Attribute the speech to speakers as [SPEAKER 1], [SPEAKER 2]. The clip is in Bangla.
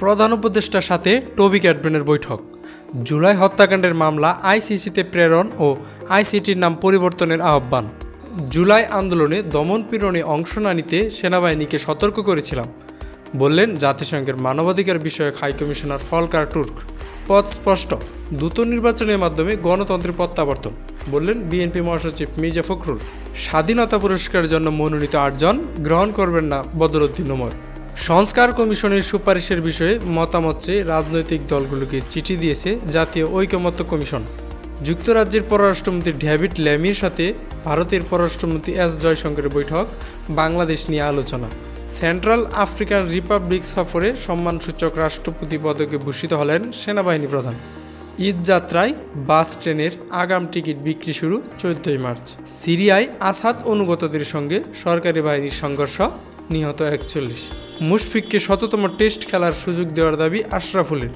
[SPEAKER 1] প্রধান উপদেষ্টার সাথে টবি ক্যাডবেনের বৈঠক। জুলাই হত্যাকাণ্ডের মামলা আইসিসিতে প্রেরণ ও আইসিটির নাম পরিবর্তনের আহ্বান। জুলাই আন্দোলনে দমন পীড়নে অংশ না নিতে সেনাবাহিনীকে সতর্ক করেছিলাম, বললেন জাতিসংঘের মানবাধিকার বিষয়ক হাইকমিশনার ফলকার টুর্ক। পথ স্পষ্ট, দ্রুত নির্বাচনের মাধ্যমে গণতন্ত্রের প্রত্যাবর্তন, বললেন বিএনপি মহাসচিব মির্জা ফখরুল। স্বাধীনতা পুরস্কারের জন্য মনোনীত আটজন, গ্রহণ করবেন না বদরুদ্দিন ওমর। সংস্কার কমিশনের সুপারিশের বিষয়ে মতামত চেয়ে রাজনৈতিক দলগুলোকে চিঠি দিয়েছে জাতীয় ঐকমত্য কমিশন। যুক্তরাজ্যের পররাষ্ট্রমন্ত্রী ডেভিড ল্যামির সাথে ভারতের পররাষ্ট্রমন্ত্রী এস জয়শঙ্করের বৈঠক, বাংলাদেশ নিয়ে আলোচনা। সেন্ট্রাল আফ্রিকান রিপাবলিক সফরে সম্মানসূচক রাষ্ট্রপতি পদকে ভূষিত হলেন সেনাবাহিনী প্রধান। ঈদ যাত্রায় বাস, ট্রেনের আগাম টিকিট বিক্রি শুরু চোদ্দই মার্চ। সিরিয়ায় আসাদ অনুগতদের সঙ্গে সরকারি বাহিনীর সংঘর্ষ, নিহত একচল্লিশ। মুশফিককে শততম টেস্ট খেলার সুযোগ দেওয়ার দাবি আশরাফুলের।